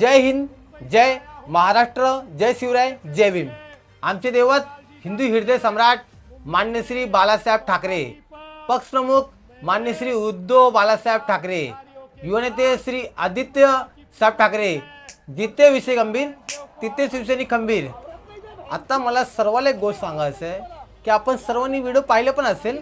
जय हिंद जय महाराष्ट्र जय शिवराय जय भीम. आमचे दैवत हिंदू हृदय सम्राट मान्यश्री बालासाहेब ठाकरे पक्षप्रमुख मान्यश्री उद्धव बालासाहेब ठाकरे युवनेते श्री आदित्य साहेब ठाकरे जिथे विषय गंभीर तिथे शिवसैनिक खंबीर. आता मला सर्वाला एक गोष्ट सांगायचं आहे की आपण सर्वांनी व्हिडिओ पाहिले पण असेल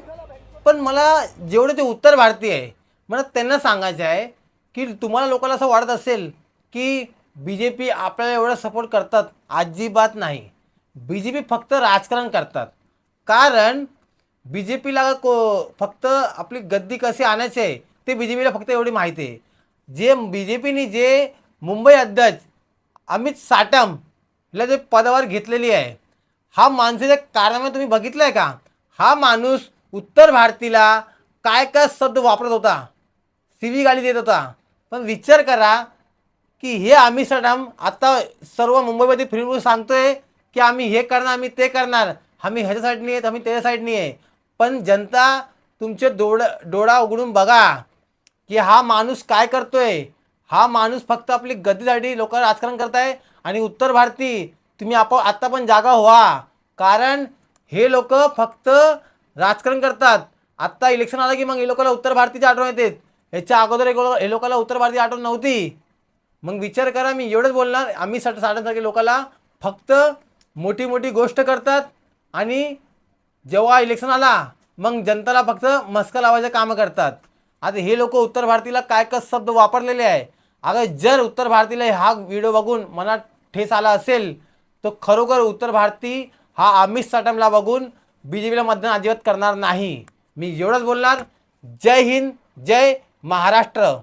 पण मला जेवढे ते उत्तर भारतीय आहे मला त्यांना सांगायचं आहे की तुम्हाला लोकांना असं वाटत असेल की बी जे पी आपल्याला एवढं सपोर्ट करतात अजिबात नाही. बी जे पी फक्त राजकारण करतात. कारण बी जे पीला को फक्त आपली गद्दी कशी आणायची आहे ते बी जे पीला फक्त एवढी माहिती आहे. जे बी जे पीने जे मुंबई अध्यक्ष अमित साटमला जे पदावर घेतलेली आहे हा माणसाच्या कारणामुळे तुम्ही बघितलं आहे का? हा माणूस उत्तर भारतीला काय काय शब्द वापरत होता? सिवी गाडी देत होता. पण विचार करा की हे आम्ही सडाम आता सर्व मुंबईमध्ये फिरून सांगतोय की आम्ही हे करणार आम्ही ते करणार. आम्ही ह्याच्या साईडनी आहेत आम्ही त्याच्या साईडनी आहे पण जनता तुमचे डोळ डोळा उघडून बघा की हा माणूस काय करतोय. हा माणूस फक्त आपली गद्दीसाठी लोक राजकारण करताय आणि उत्तर भारती तुम्ही आप आत्ता पण जागा व्हा. कारण हे लोक फक्त राजकारण करतात. आत्ता इलेक्शन आलं की मग हे लोकांना उत्तर भारतीची आठवण येते. याच्या अगोदर हे लोकांना उत्तर भारतीची आठवण नव्हती. मग विचार करा मी एवढंच बोलणार आम्ही साठ साधारणसारखे लोकांना फक्त मोठी मोठी गोष्ट करतात आणि जेव्हा इलेक्शन आला मग जनताला फक्त मस्का लावायचं कामं करतात. आता हे लोक उत्तर भारतीला काय काय शब्द वापरलेले आहे? अगं जर उत्तर भारतीला हा व्हिडिओ बघून मनात ठेस आला असेल तर खरोखर उत्तर भारती हा अमित साटमला बघून बी जे पीला मतदान अजिबात करणार नाही. मी एवढंच बोलणार. जय हिंद जय महाराष्ट्र.